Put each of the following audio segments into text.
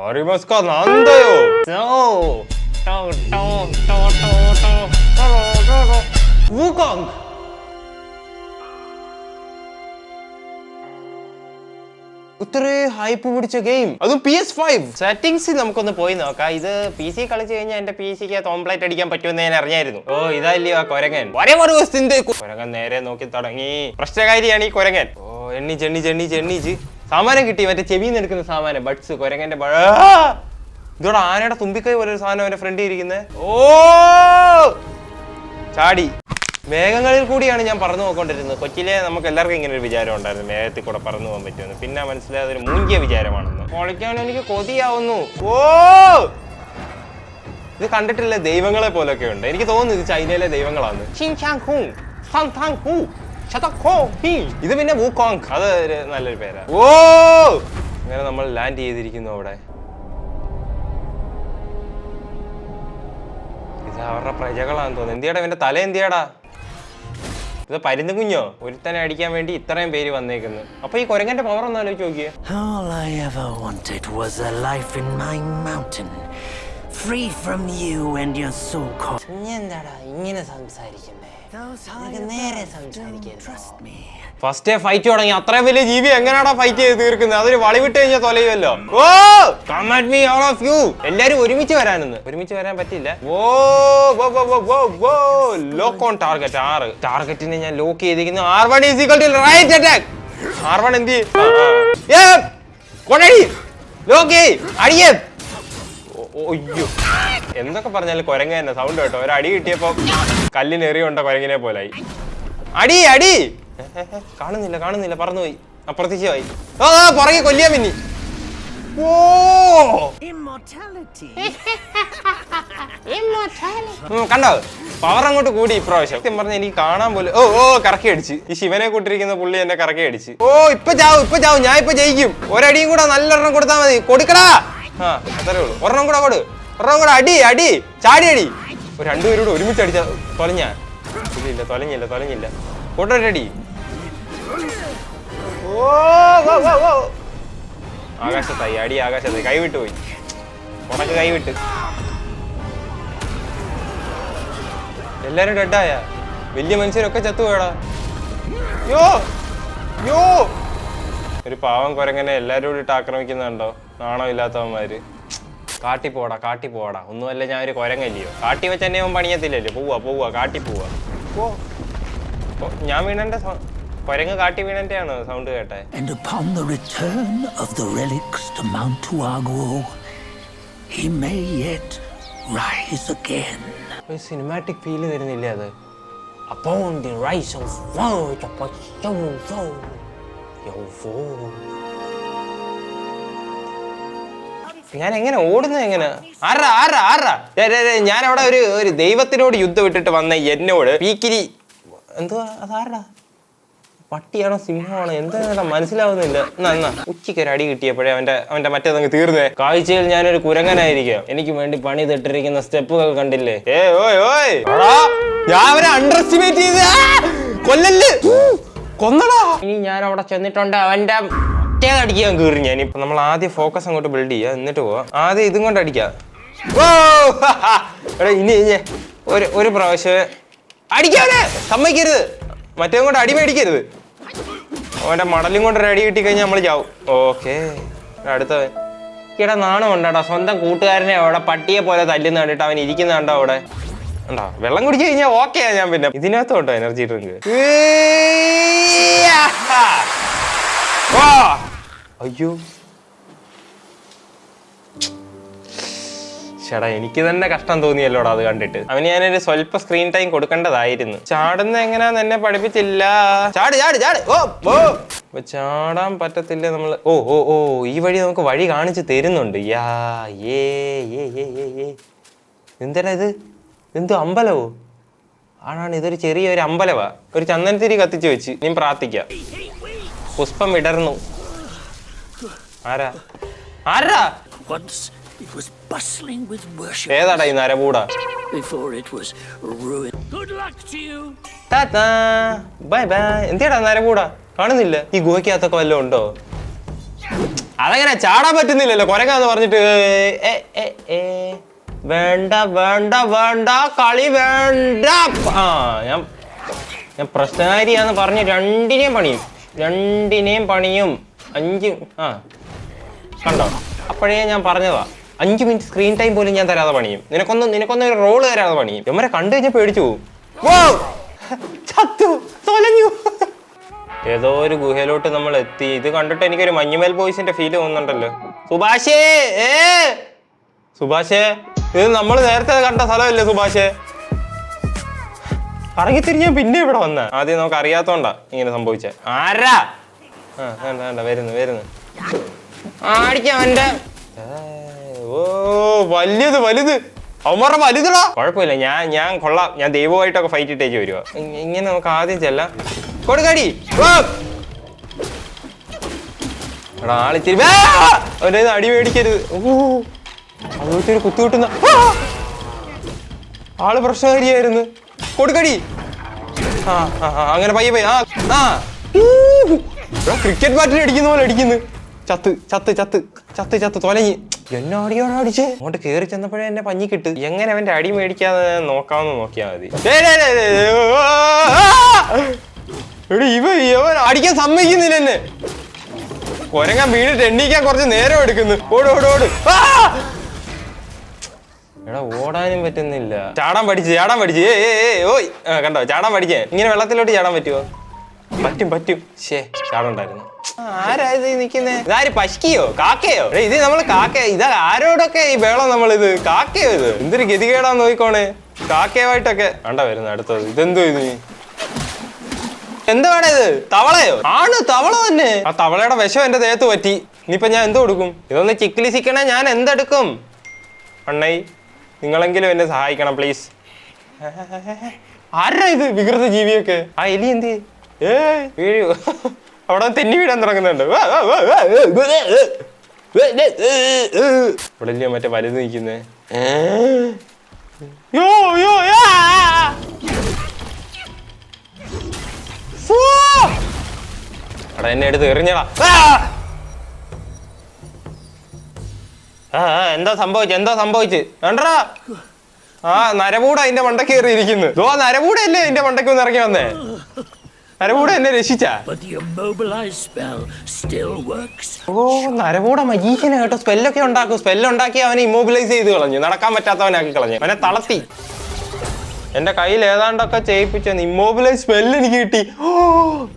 ありますかなんだよそうトトトトトトトウコンഇത്രയും hype പിടിച്ച game അതും P S five സെറ്റിംഗ്സിൽ നമുക്കൊന്ന് പോയി നോക്കാം ഇത് പി സി കളിച്ചു കഴിഞ്ഞാൽ എന്റെ പി സിക്ക് കോംപ്ലൈറ്റ് അടിക്കാൻ പറ്റുമെന്ന് ഞാൻ അറിഞ്ഞായിരുന്നു ഓ ഇതല്ലയോ ആ കൊരങ്ങൻ ഒരേ ഒരു വസ്തുന്റെ കൊരങ്ങൻ നേരെ നോക്കി തുടങ്ങി പ്രശ്നകാരിയാണ് ഈ കൊരങ്ങൻ ഓ എണ്ണിച്ച് ചെണ്ണി ചെണ്ണി ചെണ്ണിച്ച് സാമാനം കിട്ടി മറ്റേ ചെവിന്ന് എടുക്കുന്ന സാമാനം ബഡ്സ് കൊരങ്ങന്റെ പഴ! ഇതോടെ ആനയുടെ തുമ്പിക്കൈ പോലെ ഒരു സാധനം അവന്റെ ഫ്രണ്ടിൽ ഇരിക്കുന്നത് ഓ! ചാടി. മേഘങ്ങളിൽ കൂടിയാണ് ഞാൻ പറന്നു പോയിക്കൊണ്ടിരുന്നത്. കൊച്ചിയിലെ നമുക്ക് എല്ലാവർക്കും ഇങ്ങനെ ഒരു വിചാരം ഉണ്ടായിരുന്നു. മേഘത്തിൽ കൂടെ പറന്നു പോകാൻ പറ്റുമെന്ന്. പിന്നെ മനസ്സിലായത് ഒരു മൂഞ്ചിയ വിചാരമാണെന്ന്. പൊളിക്കാൻ എനിക്ക് കൊതിയാവുന്നു. ഓ! ഇത് കണ്ടിട്ടില്ല? ദൈവങ്ങളെ പോലൊക്കെ ഉണ്ട്. എനിക്ക് തോന്നുന്നു ഇത് ചൈനയിലെ ദൈവങ്ങളാണ് ഇത് പിന്നെ വൂക്കോങ് അത് ഒരു നല്ലൊരു പേരാ. ഓ അങ്ങനെ നമ്മൾ ലാൻഡ് ചെയ്തിരിക്കുന്നു അവിടെ. ഇത് അവരുടെ പ്രജകളാന്ന് തോന്നുന്നു. എന്തിയാടാ ഇവന്റെ തല എന്തിയാടാ? ഇത് പരുന്ന് കുഞ്ഞോ? ഒരുത്തനെ അടിക്കാൻ വേണ്ടി ഇത്രയും പേര് വന്നേക്കുന്നു. അപ്പൊ ഈ കൊരങ്ങന്റെ പവർ ഒന്ന് ആലോചിച്ച് നോക്കിയേ Free from you and your so-called. എന്താടാ ഇങ്ങനെ സംസാരിക്കുന്നേ നിനക്ക് നേരെ സംസാരിക്കരുതോ? trust me. ഫസ്റ്റ് ഫൈറ്റ് തുടങ്ങി. അത്രയും വലിയ ജീവി എങ്ങനെയാടാ ഫൈറ്റ് ചെയ്ത് തീർക്കുന്നത് അതൊരു വളി വിട്ട് കഴിഞ്ഞാൽ തൊലയുമല്ലോ. ഓ come at me all of you എല്ലാരും ഒരുമിച്ച് വരാനെന്ന്. ഒരുമിച്ച് വരാൻ പറ്റില്ല ഓ ലോക്ക് ഓൺ ടാർഗറ്റ് ആറ്. ടാർഗറ്റിനെ ഞാൻ ലോക്ക് ചെയ്തിരിക്കുന്നു. R one is equal to right attack R one എന്ത് കൊണ്ടടി. ലോക്ക് ചെയ്യ്. അടിയേ. ഓ, എന്തൊക്കെ പറഞ്ഞാലും കുരങ്ങ തന്നെ സൗണ്ട് കേട്ടോ. ഒരു അടി കിട്ടിയപ്പോ കല്ലിനെറിയുണ്ട കുരങ്ങിനെ പോലായി. അടി അടി. കാണുന്നില്ല കാണുന്നില്ല പറന്നുപോയി. അപ്രത്യക്ഷമായി ആ പുറകെ കൊല്ലിയാ മിന്നി ഓ. കണ്ടോ? പവർ അങ്ങോട്ട് കൂടി ഇപ്രാവശ്യം. സത്യം പറഞ്ഞ എനിക്ക് കാണാൻ പോലും ഓ ഓ കറക്കി അടിച്ച്. ഈ ശിവനെ കൂട്ടിരിക്കുന്ന പുള്ളി എന്നെ കറക്കി അടിച്ച്. ഓ ഇപ്പൊ ചാവും ഇപ്പൊ ചാവും. ഞാൻ ഇപ്പൊ ജയിക്കും. ഒരടിയും കൂടെ നല്ലൊരെണ്ണം കൊടുത്താൽ മതി. കൊടുക്കടാ. ആ അത്രേ ഉള്ളൂ. ഒരെണ്ണം കൂടെ കൊടു ഒരെണ്ണം കൂടെ അടി അടി. ചാടി അടി. ഒരു രണ്ടുപേരും കൂടെ ഒരുമിച്ച് അടിച്ച തൊലഞ്ഞ. ഇല്ല തൊലഞ്ഞില്ല തൊലഞ്ഞില്ല. കൂട്ടടി ഓ. ആകാശത്തായി. അടി ആകാശത്തായി. കൈവിട്ട് പോയി. ഉണക്ക് കൈവിട്ട്. എല്ലാരും ഡെഡായ വലിയ മനുഷ്യരൊക്കെ ചത്തുപോയടാ. യോ യോ. ഒരു പാവം കുരങ്ങനെ എല്ലാരും കൂടിയിട്ട് ആക്രമിക്കുന്നുണ്ടോ? നാണോ ഇല്ലാത്തവന്മാര് കാട്ടി പോടാ കാട്ടി പോടാ. ഒന്നുമല്ല ഞാൻ ഒരു കൊരങ്ങല്ലയോ കാട്ടി വെച്ച് എന്നെ അവൻ പണിയത്തില്ലല്ലോ. പോവാ പോവാ കാട്ടി പോവാ പോ. ഞാൻ വീണന്റെ കൊരങ്ങ് കാട്ടി വീണന്റെയാണ് സൗണ്ട് കേട്ടെ? And upon the return of the relics to Mount Tuago, he may yet rise again. ഒരു സിനിമാറ്റിക് ഫീൽ തരുന്നില്ല അത്? Upon the rise of world of young your young foe. ഞാൻ എങ്ങനെ ഓടുന്നത് എങ്ങനെ? ആരാ ആരാ ആരാ? ഞാൻ അവിടെ ഒരു ഒരു ദൈവത്തിനോട് യുദ്ധം ഇട്ടിട്ട് വന്ന എന്നോട് പീക്കിരി എന്തുവാ അതാരടാ? പട്ടിയാണോ സിംഹമാണോ? എന്താ മനസ്സിലാവുന്നില്ല. എന്നാ ഉച്ചയ്ക്ക് ഒരു അടി കിട്ടിയപ്പോഴേ അവന്റെ അവന്റെ മറ്റേതങ്ങ് തീർന്നേ. കാഴ്ചയിൽ ഞാനൊരു കുരങ്ങനായിരിക്കാം. എനിക്ക് വേണ്ടി പണി തെട്ടിരിക്കുന്ന സ്റ്റെപ്പുകൾ കണ്ടില്ലേ? ഏ ഓയ് ഓയ്. ഞാൻ അവരെ അണ്ടർ എസ്റ്റിമേറ്റ് ചെയ്ത് കൊല്ലല്ലേ. കൊന്നടാ. ഇനി ഞാൻ അവിടെ ചെന്നിട്ടുണ്ട് അവന്റെ അടിക്കാൻ കീറി ഞാൻ. ഇപ്പൊ നമ്മൾ ആദ്യം ഫോക്കസ് അങ്ങോട്ട് ബിൽഡ് ചെയ്യുക എന്നിട്ട് പോവാ. ആദ്യം ഇതും കൊണ്ട് അടിക്കാം. ഇനി ഇനി. ഒരു ഒരു പ്രാവശ്യം അടിക്കാതെ സമ്മതിക്കരുത്. മറ്റേ കൊണ്ട് അടി മേടിക്കരുത്. അവന്റെ മടലും കൊണ്ട് ഒരു അടി കിട്ടി കഴിഞ്ഞാൽ നമ്മൾ ചാവും ഓക്കെ അടുത്തവൻ. ഇവിടെ നാണം ഉണ്ടാടാ. സ്വന്തം കൂട്ടുകാരനെ അവിടെ പട്ടിയെ പോലെ തല്ലുന്ന കണ്ടിട്ട് അവൻ ഇരിക്കുന്നുണ്ടോ അവിടെ? ഉണ്ടോ? വെള്ളം കുടിച്ചു കഴിഞ്ഞാൽ ഓക്കെയാ ഞാൻ പിന്നെ. ഇതിനകത്തോട്ടോ എനർജി ഡ്രിങ്ക് അയ്യോ. ചേടാ എനിക്ക് തന്നെ കഷ്ടം തോന്നിയല്ലോടാ അത് കണ്ടിട്ട്. അവന് ഞാനൊരു സ്വല്പ സ്ക്രീൻ ടൈം കൊടുക്കേണ്ടതായിരുന്നു. ചാടുന്ന എങ്ങനെയാന്ന് എന്നെ പഠിപ്പിച്ചില്ല. ചാട് ചാട് ചാട്. ഓ ഓ. ചാടാൻ പറ്റത്തില്ല നമ്മൾ ഓ ഓ ഓ. ഈ വഴി നമുക്ക് വഴി കാണിച്ച് തരുന്നുണ്ട്. യാ ഏ ഏ ഏ ഏ ഇത്? എന്തോ അമ്പലവോ? ആണാണ് ഇതൊരു ചെറിയൊരു അമ്പലവാ. ഒരു ചന്ദനത്തിരി കത്തിച്ചു വെച്ച്. ഇനിയും പ്രാർത്ഥിക്കാം. പുഷ്പം വിടർന്നു. ആരാ? ആരാ? Once it was bustling with worship. ഏതാടാ ഈ നരകൂട? Before it was ruined. Good luck to you. Bye bye എന്തിയാടാ നരകൂട? കാണുന്നില്ല. ഈ ഗുഹയ്ക്കകത്തൊക്കെ വല്ലതും ഉണ്ടോ? അതങ്ങനെ ചാടാൻ പറ്റുന്നില്ലല്ലോ. കൊരങ്ങാന്ന് പറഞ്ഞിട്ട് ഏ, ഏ, ഏ. വേണ്ട വേണ്ട വേണ്ട. കളി വേണ്ട. ആ ഞാൻ ഞാൻ പ്രശ്നകാരിയാന്ന് പറഞ്ഞ് രണ്ടിനെയും പണിയും. രണ്ടിനെയും പണിയും. അഞ്ച് ആ. കണ്ടോ? അപ്പോഴേ ഞാൻ പറഞ്ഞതാ. അഞ്ച് മിനിറ്റ് സ്ക്രീൻ ടൈം പോലും ഞാൻ തരാതെ പണിയും. നിനക്കൊന്നും നിനക്കൊന്നും ഒരു റോൾ തരാതെ പണിയും. ഇവരെ കണ്ടു കഴിഞ്ഞാൽ പേടിച്ചു പോകും തൊലഞ്ഞു. ഏതോ ഒരു ഗുഹയിലോട്ട് നമ്മൾ എത്തി. ഇത് കണ്ടിട്ട് എനിക്കൊരു മഞ്ഞുമേൽ ബോയ്സിന്റെ ഫീൽ തോന്നുന്നുണ്ടല്ലോ. സുഭാഷേ! ഏ? സുഭാഷേ ഇത് നമ്മൾ നേരത്തെ കണ്ട സ്ഥലമല്ലേ സുഭാഷേ? കറങ്ങി തിരിഞ്ഞ പിന്നെ ഇവിടെ വന്ന. ആദ്യം നമുക്ക് അറിയാത്തോണ്ടാ ഇങ്ങനെ സംഭവിച്ചേ. ആരാ? ആ വേണ്ട വേണ്ട വരുന്നു വരുന്നു. ആടിക്കാം എന്റെ ഓ വലുത് വലുത്. അവന്മാരുടെ വലുതടാ കുഴപ്പമില്ല ഞാൻ ഞാൻ കൊള്ളാം. ഞാൻ ദൈവമായിട്ടൊക്കെ ഫൈറ്റ് ഇട്ടേച്ച് വരുവാ. ഇ- ഇങ്ങനെ നമുക്ക് ആദ്യം ചെല്ലാം. കൊടുക്കടി! എടാ ആളിച്ചിരി! അവന്റെ അടി മേടിക്കരുത്. ഓ അതുകൊണ്ടൊരു കുത്തു കിട്ടുന്ന ആൾ പ്രശ്നകാരിയായിരുന്നു. കൊടുക്കടി. ആ ആ, അങ്ങനെ പയ്യെ പയ്യെ ആ ആ. ക്രിക്കറ്റ് ബാറ്റിൽ അടിക്കുന്ന പോലെ അടിക്കുന്നു. ചത്ത് ചത്ത് ചത്ത് ചത്ത് ചത്ത് തൊലഞ്ഞ്. എന്നെ അടിയോടെ അടിച്ച്? അങ്ങോട്ട് കയറി ചെന്നപ്പോഴേ എന്നെ പഞ്ഞി കിട്ട്. എങ്ങനെ അവന്റെ അടി മേടിക്കാതെ നോക്കാമെന്ന് നോക്കിയാ മതി. ഇവ ഇവൻ അടിക്കാൻ സമ്മതിക്കുന്നില്ല എന്നെ. കൊരങ്ങാൻ വീണിട്ട് എണ്ണീക്കാൻ കുറച്ച് നേരം എടുക്കുന്നു. ഓട് ഓട് ഓട്. എടാ ഓടാനും പറ്റുന്നില്ല. ചാടാൻ പഠിച്ച് ചാടാൻ പഠിച്ച്. ഏ ഏ ഓയ്. കണ്ടോ? ചാടാൻ പഠിച്ചേ ഇങ്ങനെ വെള്ളത്തിലോട്ട് ചാടാൻ പറ്റുമോ പറ്റും പറ്റും. ശേ ചാടുണ്ടായിരുന്നു. ആരാ ഇത് നിക്കുന്നേ? ഇതാര് പശിക്കയോ? കാക്കയോ? ഇത് നമ്മൾ കാക്ക ഇതാ ആരോടൊക്കെ ഈ വേളം നമ്മൾ ഇത് കാക്കയോ ഇത്? എന്തൊരു ഗതികേടാന്ന് നോക്കിക്കോണേ. കാക്കയുമായിട്ടൊക്കെ വേണ്ട വരുന്ന അടുത്തത്. ഇതെന്തോ ഇത്? എന്താണ് ഇത്? തവളയോ? ആണ് തവള തന്നെ. ആ തവളയുടെ വിഷം എന്റെ ദേഹത്ത് പറ്റി. ഇനിയിപ്പൊ ഞാൻ എന്ത് കൊടുക്കും? ഇതൊന്ന് ചിക്കിലി സിക്കണേ ഞാൻ എന്തെടുക്കും? അണ്ണൈ നിങ്ങളെങ്കിലും എന്നെ സഹായിക്കണം പ്ലീസ്. ആരാ ഇത് വികൃത ജീവിയൊക്കെ? ആ എലി എന്ത് ഏ വീഴു. അവിടെ തെന്നി വീടാൻ തുടങ്ങുന്നുണ്ട്. ഇവിടെ മറ്റേ വലുത് നിൽക്കുന്നേ? യോ യോ യാ. ഫൂ! എടാ എന്നെ എടുത്ത് എറിഞ്ഞടാ. ആ! എന്താ സംഭവിച്ചു? എന്താ സംഭവിച്ചു? കണ്ടടാ. ആ നരകൂട അതിന്റെ മണ്ടക്ക് കയറിയിരിക്കുന്നു. ഓ നരകൂടല്ലേ അതിന്റെ മണ്ടക്ക് ഒന്ന് ഇറങ്ങി വന്നേ? നരകൂട എന്നെ രക്ഷിച്ച. ഓ നരകൂട മജീഷ്യനെ കേട്ടോ. സ്പെല്ലൊക്കെ ഉണ്ടാക്കും. സ്പെല്ലുണ്ടാക്കി അവനെ ഇമ്മോബിലൈസ് ചെയ്ത് കളഞ്ഞു. നടക്കാൻ പറ്റാത്തവനാക്കി കളഞ്ഞു. അവനെ തളർത്തി. എന്റെ കയ്യിൽ ഏതാണ്ടൊക്കെ ചെയ്യിപ്പിച്ച. ഇമ്മോബിലൈസ് സ്പെല്ല് എനിക്ക് കിട്ടി. ഓ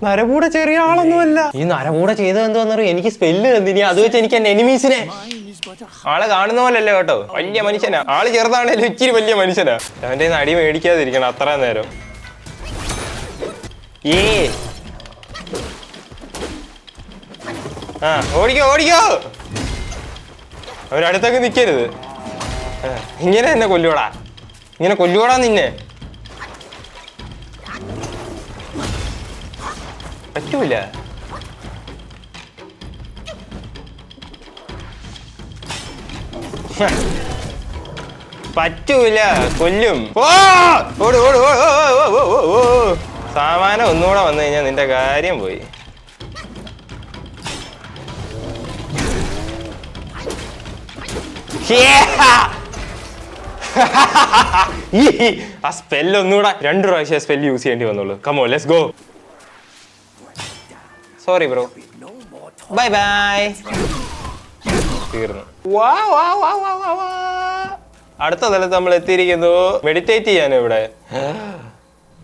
നരകൂട ചെറിയ ആളൊന്നുമല്ല. ഈ നരകൂട ചെയ്തത് എന്തോന്നറിയോ എനിക്ക് സ്പെല്ല് എന്തിനി അത് വെച്ച് എനിക്ക് എന്റെ എനിമീസിനെ ആളെ കാണുന്ന പോലല്ലേ കേട്ടോ. വലിയ മനുഷ്യനാ. ആൾ ചെറുതാണെങ്കിലും ഇച്ചിരി വലിയ മനുഷ്യനാ. അവന്റെ അടി മേടിക്കാതിരിക്കണം അത്ര നേരം. ഏ ആ ഓടിക്കോ ഓടിക്കോ. അവരടുത്തൊക്കെ നിൽക്കരുത് ഇങ്ങനെ എന്നെ കൊല്ലൂടാ ഇങ്ങനെ കൊല്ലൂടാ നിന്നെ. പറ്റൂല. പറ്റൂല. കൊല്ലും. ഓ! ഓട് ഓട് ഓ, ഓ, ഓ, ഓ, ഓ. സാമാനം ഒന്നുകൂടെ വന്നു കഴിഞ്ഞാൽ നിന്റെ കാര്യം പോയി. ആ സ്പെല്ല് ഒന്നുകൂടെ രണ്ടു പ്രാവശ്യം സ്പെല്ല് യൂസ് ചെയ്യേണ്ടി വന്നുള്ളൂ. Come on let's go sorry bro bye bye തീർന്നു. വാ, വാ, വാ, വാ, വാ. അടുത്ത സ്ഥലത്ത് നമ്മൾ എത്തിയിരിക്കുന്നു. മെഡിറ്റേറ്റ് ചെയ്യാൻ ഇവിടെ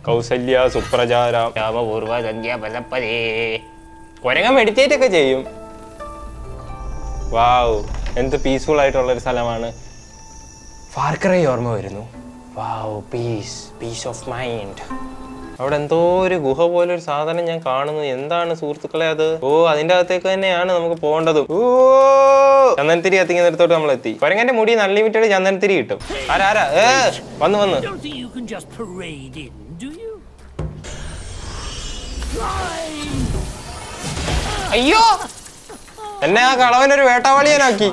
കൗസല്യ സുപ്രചാര രാമപൂർവ സന്ധ്യ കൊരങ്ങ മെഡിറ്റേറ്റ് ഒക്കെ ചെയ്യും. വാവ് എന്ത് പീസ്ഫുൾ ആയിട്ടുള്ള ഒരു സ്ഥലമാണ്. ഫാർക്കറൈ ഓർമ്മ വരുന്നു. Wow peace peace of mind അവിടെ എന്തോ ഒരു ഗുഹ പോലെ ഒരു സാധനം ഞാൻ കാണുന്നു. എന്താണ് സുഹൃത്തുക്കളെ അത്? ഓ അതിന്റെ അകത്തേക്ക് തന്നെയാണ് നമുക്ക് പോകേണ്ടതും. ഓ! ചന്ദനത്തിരി കത്തിക്കുന്നിടത്തോട്ട് നമ്മൾ എത്തി കൊരങ്ങന്റെ മുടി അൺലിമിറ്റഡ് ചന്ദനത്തിരി കിട്ടും. ആരാ ആരാ? ഏ വന്ന് വന്ന്. അയ്യോ! എന്നെ ആ കളവനൊരു വേട്ടാവാളിയനാക്കി.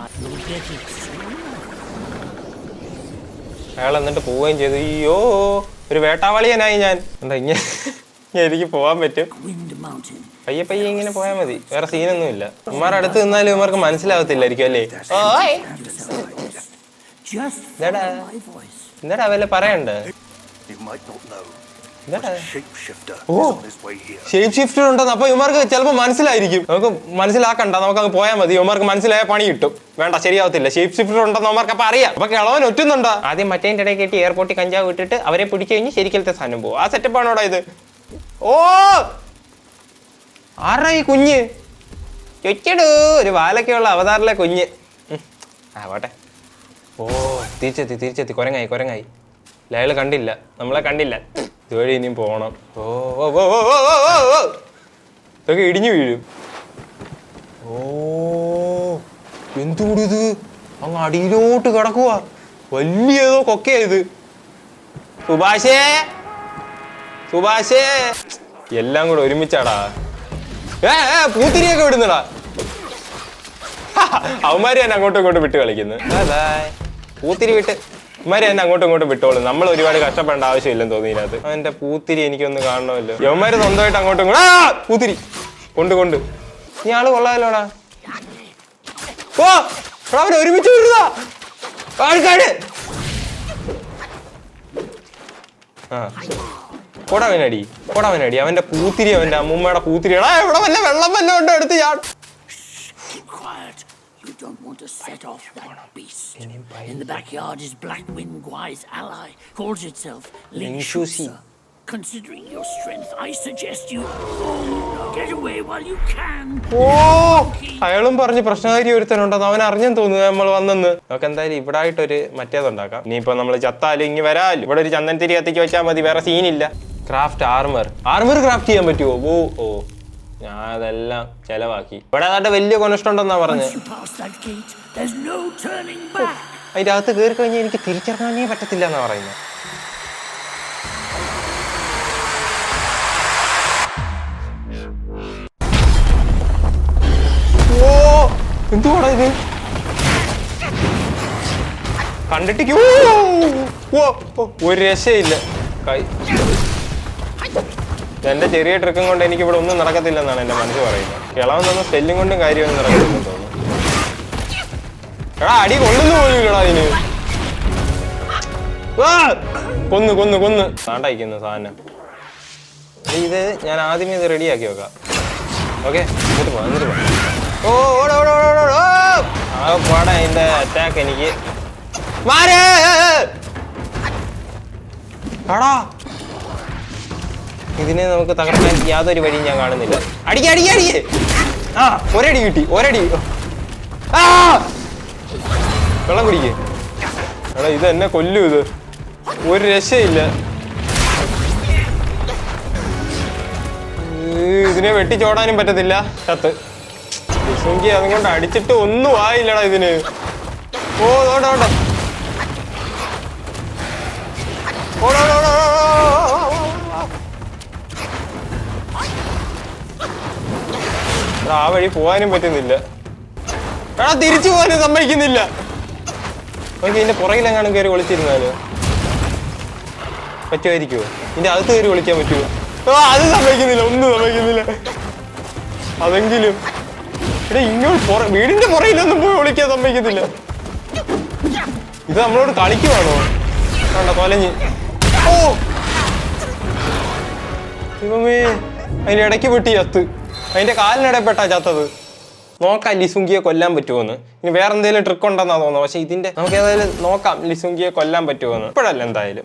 അയാൾ എന്നിട്ട് പോവുകയും ചെയ്തു. അയ്യോ ഒരു വേട്ടാവാളിയനായി ഞാൻ. എന്താ ഇങ്ങനെ എനിക്ക് പോവാൻ പറ്റും? പയ്യെ പയ്യെ ഇങ്ങനെ പോയാൽ മതി. വേറെ സീനൊന്നും ഇല്ല ഉമ്മാരുടെ അടുത്ത് നിന്നാലും ഇവർക്ക് മനസ്സിലാവത്തില്ലായിരിക്കും അല്ലേ. എന്താടാ? വല്ല പറയണ്ട്? ഷേപ്പ് ഷിഫ്റ്റർ ഉണ്ടെന്ന്. അപ്പൊ ഇവർക്ക് ചിലപ്പോൾ മനസ്സിലായിരിക്കും. നമുക്ക് മനസ്സിലാക്കണ്ട. നമുക്ക് അങ്ങ് പോയാൽ മതി. ഇവർക്ക് മനസ്സിലായ പണി കിട്ടും. വേണ്ട ശരിയാവത്തില്ല. ഷേപ്പ് ഷിഫ്റ്റർ ഉണ്ടെന്ന് അവർക്ക് അപ്പൊ അറിയാം. അപ്പൊ കിളവൻ ഒറ്റുന്നുണ്ടോ? ആദ്യം മറ്റേ ഇടയിൽ കയറ്റി എയർപോർട്ടിൽ കഞ്ചാവ് വിട്ടിട്ട് അവരെ പിടിച്ചു കഴിഞ്ഞ് ശരിക്കലത്തെ സാധനം പോകും. ആ സെറ്റപ്പ് ആണോടാ ഇത്? ഓ! ആരാ ഈ കുഞ്ഞ്? ചൊച്ചടൂ. ഒരു വാലൊക്കെയുള്ള അവതാറിലെ കുഞ്ഞ്. ആവട്ടെ ആ പോട്ടെ. ഓ തിരിച്ചെത്തി തിരിച്ചെത്തി. കൊരങ്ങായി കൊരങ്ങായി. ലയൽ കണ്ടില്ല. നമ്മളെ കണ്ടില്ല. ഇതുവഴി ഇനിയും പോകണം. ഓ ഓ ഓ ഓ ഇതൊക്കെ ഇടിഞ്ഞു വീഴും. ഓ എന്തുകൂടി ഇത്? അങ്ങ് അടിയിലോട്ട് കിടക്കുക വലിയ ഏതോ കൊക്കയത് സുഭാഷേ സുഭാഷേ. എല്ലാം കൂടെ ഒരുമിച്ചാടാ. ഏ ഏ പൂത്തിരിയൊക്കെ വിടുന്നടാ. അവന്മാര് ഞാൻ അങ്ങോട്ടും ഇങ്ങോട്ടും വിട്ട് കളിക്കുന്നു. പൂത്തിരി വിട്ട്. ഇവന്മാര് എന്നെ അങ്ങോട്ടും ഇങ്ങോട്ടും വിട്ടോളും. നമ്മൾ ഒരുപാട് കഷ്ടപ്പെടേണ്ട ആവശ്യമില്ലെന്ന് തോന്നി ഇതിനകത്ത്. അവന്റെ പൂത്തിരി എനിക്കൊന്ന് കാണണമല്ലോ. യവന്മാര് സ്വന്തമായിട്ട് അങ്ങോട്ടും ഇങ്ങോട്ടും പൂത്തിരി. കൊണ്ട് കൊണ്ട്. നീ ആൾ കൊള്ളാമല്ലോടാ ഓ അവൻ ഒരുമിച്ച് വിടുക ആൾക്കാര്. ആ. കൊടവനടി കൊടവനടി അവന്റെ പൂത്തിരി അവന്റെ അമ്മൂമ്മയുടെ പൂത്തിരി. എടാ ഇവിടെ വല്ല വെള്ളം വല്ലതും ഉണ്ടോ എടുത്ത് don't want to set off that beast. In the backyard is Blackwind Gwai's ally, calls itself Ling Shusi. Considering your strength, I suggest you get away while you can. അയാളും പറഞ്ഞ് പ്രശ്നകാരി ഒരുത്തനുണ്ടെന്ന് അവൻ അറിഞ്ഞെന്ന് തോന്നുന്നു നമ്മൾ വന്നെന്ന്. നമുക്ക് എന്തായാലും ഇവിടെ ആയിട്ടൊരു മറ്റേതുണ്ടാക്കാം ഇനിയിപ്പോ നമ്മൾ ചത്താലും ഇനി വരാലും. ഇവിടെ ഒരു ചന്ദൻ തിരി കത്തിക്ക് വെച്ചാൽ മതി വേറെ സീനില്ല ക്രാഫ്റ്റ് ആർമർ ആർമർ ക്രാഫ്റ്റ് ചെയ്യാൻ പറ്റുമോ ഓ ഓ. ഞാൻ അതെല്ലാം ചെലവാക്കി. ഇവിടെ അതാണ്ട് വലിയ കൊനഷ്ടമുണ്ടെന്നാ പറഞ്ഞു. അതിന്റെ അകത്ത് കയറി കഴിഞ്ഞാൽ എനിക്ക് തിരിച്ചറങ്ങാനേ പറ്റത്തില്ല എന്നാ പറയുന്നത് ഓ എന്തുവാടാ ഇത്? കണ്ടിട്ട് ഓ ഓ, ഒരു രക്ഷയില്ല. കൈ എന്റെ ചെറിയ ട്രിക്കും കൊണ്ട് എനിക്ക് ഇവിടെ ഒന്നും നടക്കത്തില്ലെന്നാണ് എന്റെ മനസ്സ് പറയുന്നത്. കിളവൻ തന്ന കൊണ്ടും കാര്യമൊന്നും നടക്കത്തില്ലെന്ന് തോന്നുന്നു. എടാ അടി കൊള്ളുന്നു പോലുമില്ലടാ അതിന്! കൊന്ന് കൊന്ന് കൊന്ന്. താണ്ടയക്കുന്നു സാധനം. ഇത് ഞാൻ ആദ്യമേ ഇത് റെഡിയാക്കി വെക്കാം. ഓക്കെ എന്നിട്ട് പോവാം ഓ ആ പാടാ അതിന്റെ അറ്റാക്ക് എനിക്ക്. മാറേ! എടാ ഇതിനെ നമുക്ക് തകർക്കാൻ യാതൊരു വഴിയും ഞാൻ കാണുന്നില്ല. അടി അടി അടി ആ ഒരടി കിട്ടി ഒരടി. ആ! വെള്ളം കുടിക്കേ. എടാ ഇത് എന്നെ കൊല്ലൂ ഇത്. ഒരു രക്ഷയില്ല. ഇതിനെ വെട്ടിച്ചോടാനും പറ്റത്തില്ല. ചത്ത്. വിഷുങ്കി അതും കൊണ്ട് അടിച്ചിട്ട് ഒന്നും ആയില്ലടാ ഇതിന്. ഓ ഓട ഓട. ആ വഴി പോകാനും പറ്റുന്നില്ല. എടാ തിരിച്ചു പോകാനും സമ്മതിക്കുന്നില്ല. നമുക്ക് ഇതിന്റെ പുറകിലെങ്ങാനും കയറി ഒളിച്ചിരുന്നാലോ? പറ്റുമായിരിക്കുമോ ഇതിന്റെ അകത്ത് കയറി ഒളിക്കാൻ പറ്റുമോ ഓ അത് സമ്മതിക്കുന്നില്ല ഒന്നും സമ്മതിക്കുന്നില്ല. അതെങ്കിലും. എടാ ഇങ്ങോട്ട് പുറ വീടിന്റെ പുറയിലൊന്നും പോയി ഒളിക്കാൻ സമ്മതിക്കത്തില്ല. ഇത് നമ്മളോട് കളിക്കുവാണോ? വേണ്ട കൊലഞ്ഞ് ഓ! ഇവമേ അതിന്റെ ഇടയ്ക്ക് വെട്ടി ചത്ത് അതിന്റെ കാലിനിടപ്പെട്ടാ ചത്തത് നോക്കാം ലിസുങ്കിയെ കൊല്ലാൻ പറ്റുമോന്ന് ഇനി വേറെന്തെങ്കിലും ട്രിക്ക് ഉണ്ടെന്നാ തോന്നുന്നത്. പക്ഷെ ഇതിന്റെ നമുക്ക് ഏതായാലും നോക്കാം ലിസുങ്കിയെ കൊല്ലാൻ പറ്റുമെന്ന് ഇപ്പോഴല്ല എന്തായാലും.